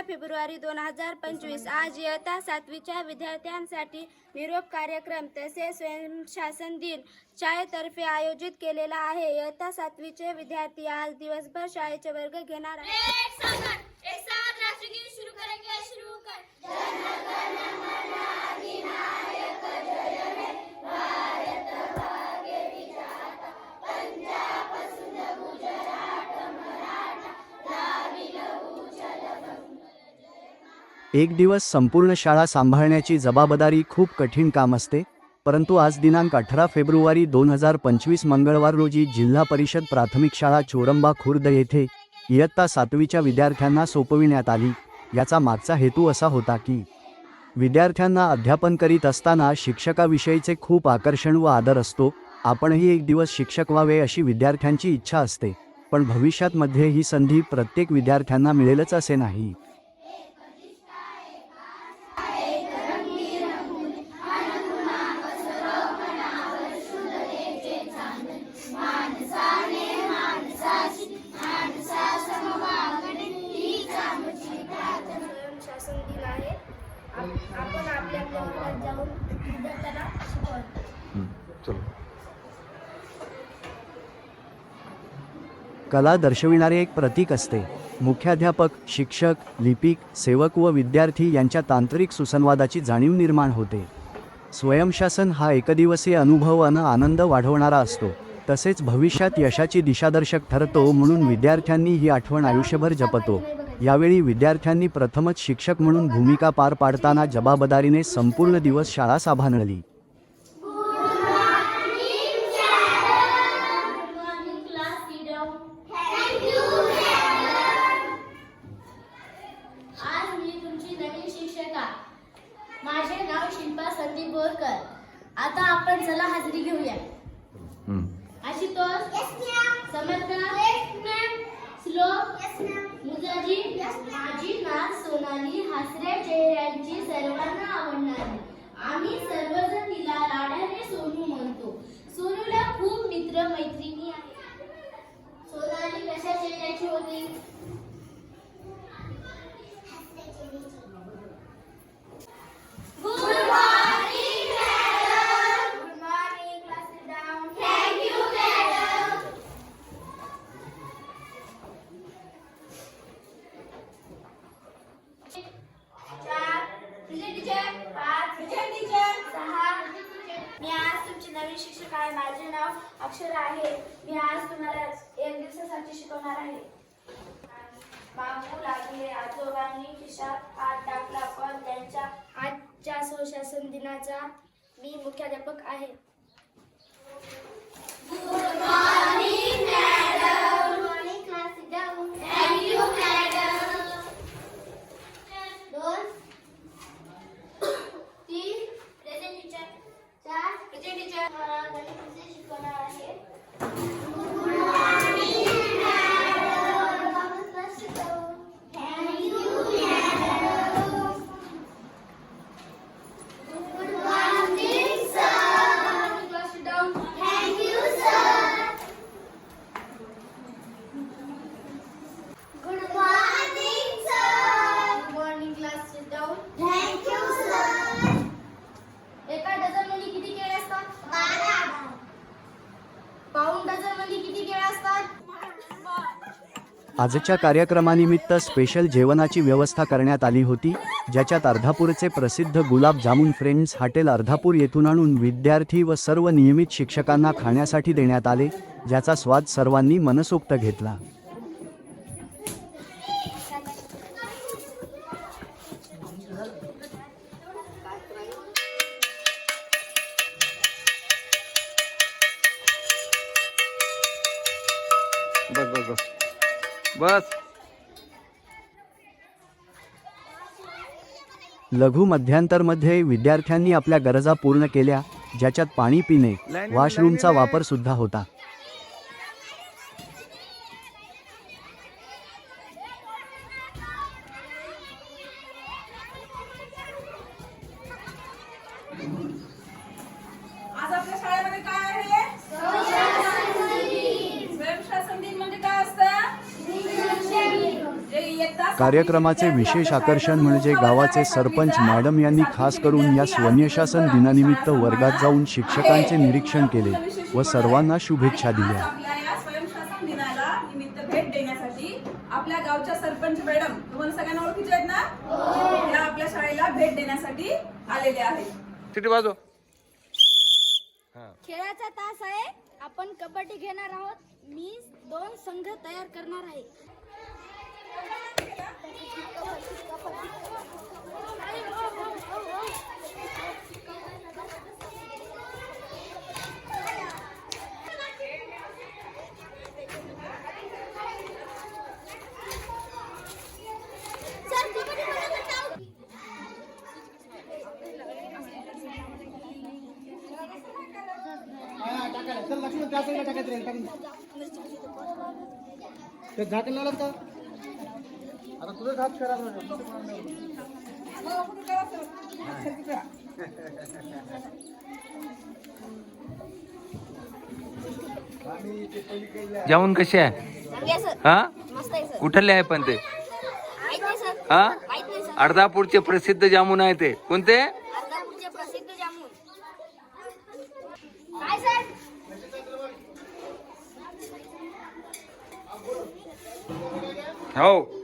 पंधरा फेब्रुवारी दोन हजार पंचवीस. आज इयत्ता सातवीच्या विद्यार्थ्यांसाठी निरोप कार्यक्रम तसेच स्वयंशासन दिन शाळेतर्फे आयोजित केलेला आहे. इयत्ता सातवीचे विद्यार्थी आज दिवसभर शाळेचे वर्ग घेणार आहेत. एक दिवस संपूर्ण शाळा सांभाळण्याची जबाबदारी खूप कठीण काम असते परंतु आज दिनांक अठरा फेब्रुवारी दोन हजार पंचवीस मंगळवार रोजी जिल्हा परिषद प्राथमिक शाळा चोरंबा खुर्द येथे इयत्ता सातवीच्या विद्यार्थ्यांना सोपविण्यात आली. याचा मागचा हेतू असा होता की विद्यार्थ्यांना अध्यापन करीत असताना शिक्षकाविषयीचे खूप आकर्षण व आदर असतो. आपणही एक दिवस शिक्षक व्हावे अशी विद्यार्थ्यांची इच्छा असते पण भविष्यात मध्ये ही संधी प्रत्येक विद्यार्थ्यांना मिळेलच असे नाही. आपल्या वर्गात जाऊन विद्यार्थ्यांना शिकवतो कला दर्शविणारे एक प्रतीक असते. मुख्याध्यापक शिक्षक लिपिक सेवक व विद्यार्थी यांच्या तांत्रिक सुसंवादाची जाणीव निर्माण होते. स्वयंशासन हा एकदिवसीय अनुभव आणि आनंद वाढवणारा असतो. तसेच भविष्यात यशाची दिशादर्शक ठरतो म्हणून विद्यार्थ्यांनी ही आठवण आयुष्यभर जपतो. यावेळी विद्यार्थ्यांनी प्रथमच शिक्षक म्हणून भूमिका पार पाडताना जबाबदारीने संपूर्ण दिवस शाळा सांभाळली. मॉर्निंग क्लास लीडर थँक्यू आज मी तुमची नवीन शिक्षका. माझे नाव शिल्पा संदीप बोरकर. आता आपण चला हजेरी घेऊया. आशुतोष समर्थ श्लोक मुजाजी माझी नात सोनाली हासऱ्या चेहऱ्यांची सर्वांना आवडणारी. आम्ही सर्वजण तिला लाडाने सोनू म्हणतो. सोनूला खूप मित्र मैत्रिणी आहेत. सोनाली कशा आज तुमची नवीन शिक्षक आहे. माझे नाव अक्षरा आहे. मी आज तुम्हाला एक दिवसासाठी शिकवणार आहे. बांबू लागले आजोबांनी खिशात हात टाकला पण त्यांच्या आजच्या सुशासन दिनाचा मी मुख्याध्यापक आहे. आजच्या कार्यक्रमानिमित्त स्पेशल जेवणाची व्यवस्था करण्यात आली होती ज्याच्यात अर्धापूरचे प्रसिद्ध गुलाबजामुन फ्रेंड्स हॉटेल अर्धापूर येथून आणून विद्यार्थी व सर्व नियमित शिक्षकांना खाण्यासाठी देण्यात आले ज्याचा स्वाद सर्वांनी मनसोक्त घेतला. लघु मध्यांतरमध्ये विद्यार्थ्यांनी आपल्या गरजा पूर्ण केल्या ज्याच्यात पाणी पिणे वॉशरूमचा वापर सुद्धा होता. कार्यक्रमाचे विशेष आकर्षण म्हणजे गावाचे सरपंच मॅडम यांनी खास करून या स्वयंशासन दिनानिमित्त वर्गात जाऊन शिक्षकांचे निरीक्षण केले व सर्वांना शुभेच्छा दिल्या. आपल्या या स्वयंशासन दिनाला निमित्त भेट देण्यासाठी आपल्या गावच्या सरपंच मॅडम तुम्हाला सगळ्यांना ओळखीचे आहेत ना? या आपल्या शाळेला भेट देण्यासाठी आलेले आहेत. बाजू खेळाचा तास आहे. आपण कबड्डी घेणार आहोत. मी दोन संघ तयार करणार आहे. ते झाकण लावलं का तुझंच हात करा जाऊन कसे आहे? हा? कुठले आहे पण ते? हा? अर्धापूरचे प्रसिद्ध जामुन आहे ते. कोणते? प्रसिद्ध जामून. काय सर? हो.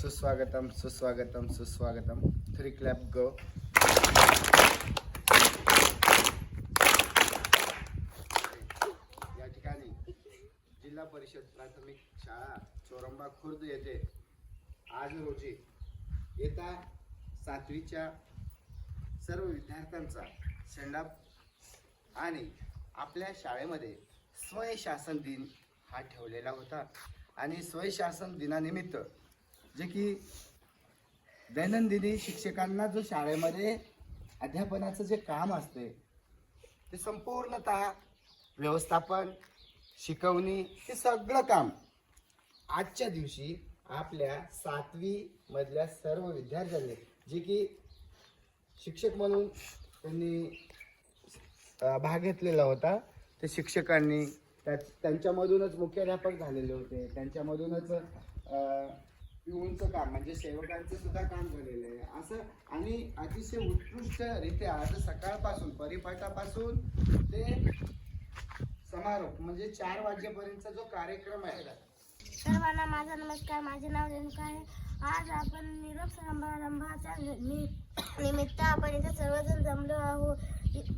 सुस्वागतम सुस्वागतम सुस्वागतम। थ्री क्लैप गो परिषद प्राथमिक शाळा चोरंबा खुर्द येथे आज रोजी येता सातवीच्या सर्व विद्यार्थ्यांचा सेंडअप आणि आपल्या शाळेमध्ये स्वयंशासन दिन हा ठेवलेला होता. आणि स्वयंशासन दिनानिमित्त जे की दैनंदिनी शिक्षकांना जो शाळेमध्ये अध्यापनाचं जे काम असते ते संपूर्णतः व्यवस्थापन शिकवणी हे सगळं काम. आजच्या दिवशी आपल्या सातवी मधल्या सर्व विद्यार्थ्यांनी जे की शिक्षक म्हणून त्यांनी भाग घेतलेला होता ते शिक्षकांनी त्या त्यांच्यामधूनच मुख्याध्यापक झालेले होते त्यांच्यामधूनच अ, पिऊनचं काम म्हणजे सेवकांचं सुद्धा काम झालेलं आहे. असं आणि अतिशय उत्कृष्टरित्या आज सकाळपासून परिपाठापासून ते समारोप म्हणजे चार वाजेपर्यंत जो कार्यक्रम आहे. सर्वांना माझा नमस्कार माझे नाव रेणुका आहे. आज आपण निरोप समारंभाच्या निमित्त आपण इथे सर्वजण जमलो आहोत.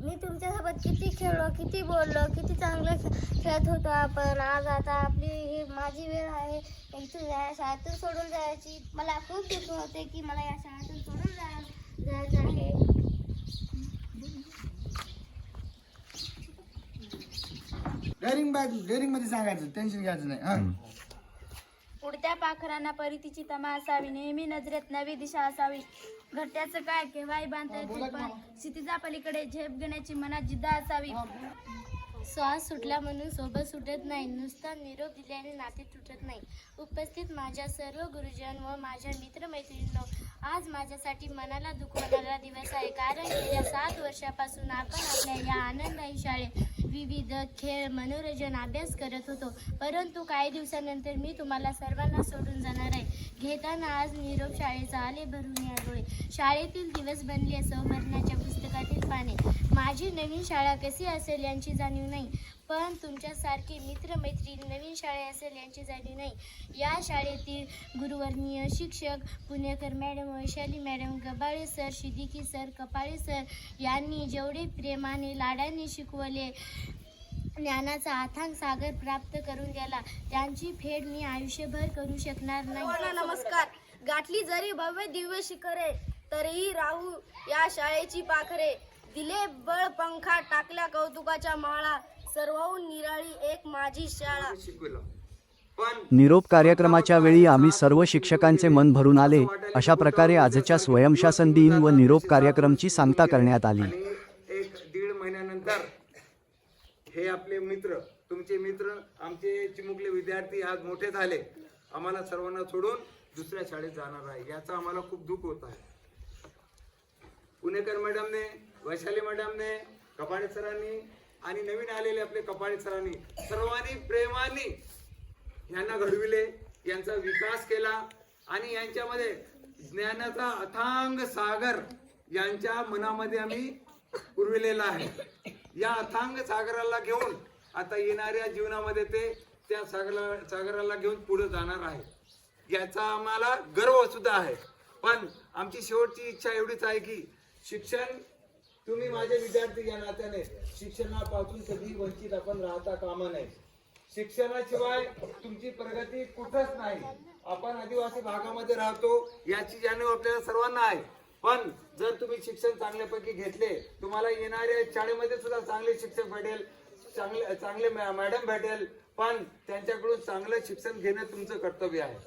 मी तुमच्यासोबत किती खेळलो किती बोललो किती चांगलं खेळत होतो आपण. आज आता आपली ही माझी वेळ आहे. इथून या शाळेतून सोडून जायची. मला खूप दुःख होते की मला या शाळेतून सोडून जा जायचं आहे. मध्ये सांगायचं टेन्शन घ्यायचं नाही हा. उडत्या पाखरांना परितीची तमा असावी नेहमी नजरेत नवी दिशा असावी. घरट्याचं काय केव्हाही बांधता येते पण क्षितिजा पलीकडे झेप घेण्याची मनात जिद्द असावी. श्वास सुटला म्हणून सोबत सुटत नाही नुसता निरोप दिल्याने नाते तुटत नाही. उपस्थित माझ्या सर्व गुरुजन व माझ्या मित्रमैत्रिणींनो आज माझ्यासाठी मनाला दुखवणारा दिवस आहे. कारण गेल्या सात वर्षापासून आपण आपल्या या आनंददायी शाळेत विविध खेळ मनोरंजन अभ्यास करत होतो. परंतु काही दिवसानंतर मी तुम्हाला सर्वांना सोडून जाणार आहे. घेताना आज निरोप शाळेचा आले भरून या डोळे. शाळेतील दिवस बनले सौमरणाच्या पुस्तकातील पाने. माझी नवीन शाळा कशी असेल यांची जाणीव नाही. पण तुमच्यासारखे मित्रमैत्रीण नवीन शाळे असेल यांची जाणीव नाही. या शाळेतील गुरुवर्णीय शिक्षक Punekar madam Vaishali madam Gabale sir Siddiqui sir Kapale sir यांनी जेवढे प्रेमाने लाडाने शिकवले ज्ञानाचा अथांग सागर प्राप्त करून द्याला त्यांची फेड मी आयुष्यभर करू शकणार नाही. नमस्कार. गाठली जरी भव्य दिव्य शिखरे तरीही राहू या शाळेची पाखरे. दिले बळ पंखा टाकल्या कौतुकाच्या माळा. सर्वहून निराळी एक माझी शाळा. शिकवलं पण निरोप कार्यक्रमाच्या वेळी आम्ही सर्व शिक्षकांचे मन भरून आले. अशा प्रकारे आजच्या स्वयंशासन दिन व निरोप कार्यक्रमची सांगता करण्यात आली. आणि एक दीड महिन्यानंतर हे आपले मित्र तुमचे मित्र आमचे चिमुकले विद्यार्थी आज मोठे झाले. आम्हाला सर्वांना सोडून दुसऱ्या शाळेत जाणार आहे. याचा आम्हाला खूप दुःख होत आहे. पुणेकर मॅडमने वैशाली मॅडमने कपाडे सरांनी आणि नवीन आलेले आपले कपाळी सरांनी सर्वांनी प्रेमाने यांना घडविले यांचा विकास केला आणि यांच्यामध्ये ज्ञानाचा अथांग सागर यांच्या मनामध्ये आम्ही पुरविलेला आहे. या अथांग सागराला घेऊन आता येणाऱ्या जीवनामध्ये ते त्या सागरा सागराला घेऊन पुढे जाणार आहे. याचा आम्हाला गर्व सुद्धा आहे. पण आमची शेवटची इच्छा एवढीच आहे की शिक्षण तुम्ही माझे विद्यार्थी या नात्याने शिक्षणापासून कधी वंचित आपण राहता कामा नये. शिक्षणाशिवाय तुमची प्रगती कुठंच नाही. आपण आदिवासी भागामध्ये राहतो याची जाणीव आपल्याला सर्वांना आहे. पण जर तुम्ही शिक्षण चांगल्यापैकी घेतले तुम्हाला येणाऱ्या शाळेमध्ये सुद्धा चांगले शिक्षक भेटेल चांगले चांगले मॅ- मॅडम भेटेल पण त्यांच्याकडून चांगलं शिक्षण घेणं तुमचं कर्तव्य आहे.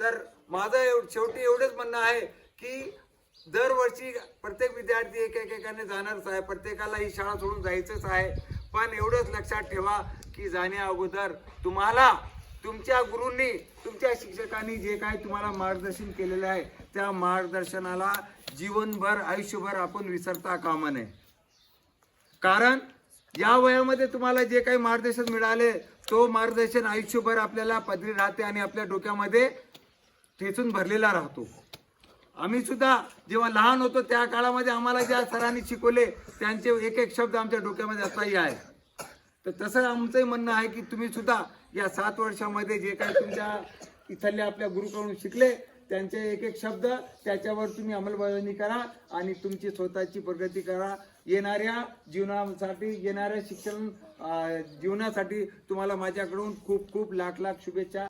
तर माझं एव- शेवटी एवढंच म्हणणं आहे की दरवर्षी प्रत्येक विद्यार्थी एक एकेकाने जाणारच आहे प्रत्येकाला ही शाळा सोडून जायचंच आहे. पण एवढंच लक्षात ठेवा की जाण्या अगोदर तुम्हाला तुमच्या गुरूंनी तुमच्या शिक्षकांनी जे काय तुम्हाला मार्गदर्शन केलेलं आहे त्या मार्गदर्शनाला जीवनभर आयुष्यभर आपण विसरता कामा नये. कारण या वयामध्ये तुम्हाला जे काही मार्गदर्शन मिळाले तो मार्गदर्शन आयुष्यभर आपल्याला पदरी राहते आणि आपल्या डोक्यामध्ये ठेचून भरलेला राहतो. आम्ही सुद्धा जेव्हा लहान होतो त्या काळामध्ये आम्हाला ज्या सरांनी शिकवले त्यांचे एक एक शब्द आमच्या डोक्यामध्ये असाही आहे तर तसं आमचंही म्हणणं आहे की तुम्ही सुद्धा या सात वर्षामध्ये जे काही तुमच्या इथल्या आपल्या गुरुकडून शिकले त्यांचे एक एक शब्द त्याच्यावर तुम्ही अंमलबजावणी करा आणि तुमची स्वतःची प्रगती करा. येणाऱ्या जीवनासाठी येणाऱ्या शिक्षण जीवनासाठी तुम्हाला माझ्याकडून खूप खूप लाख लाख शुभेच्छा.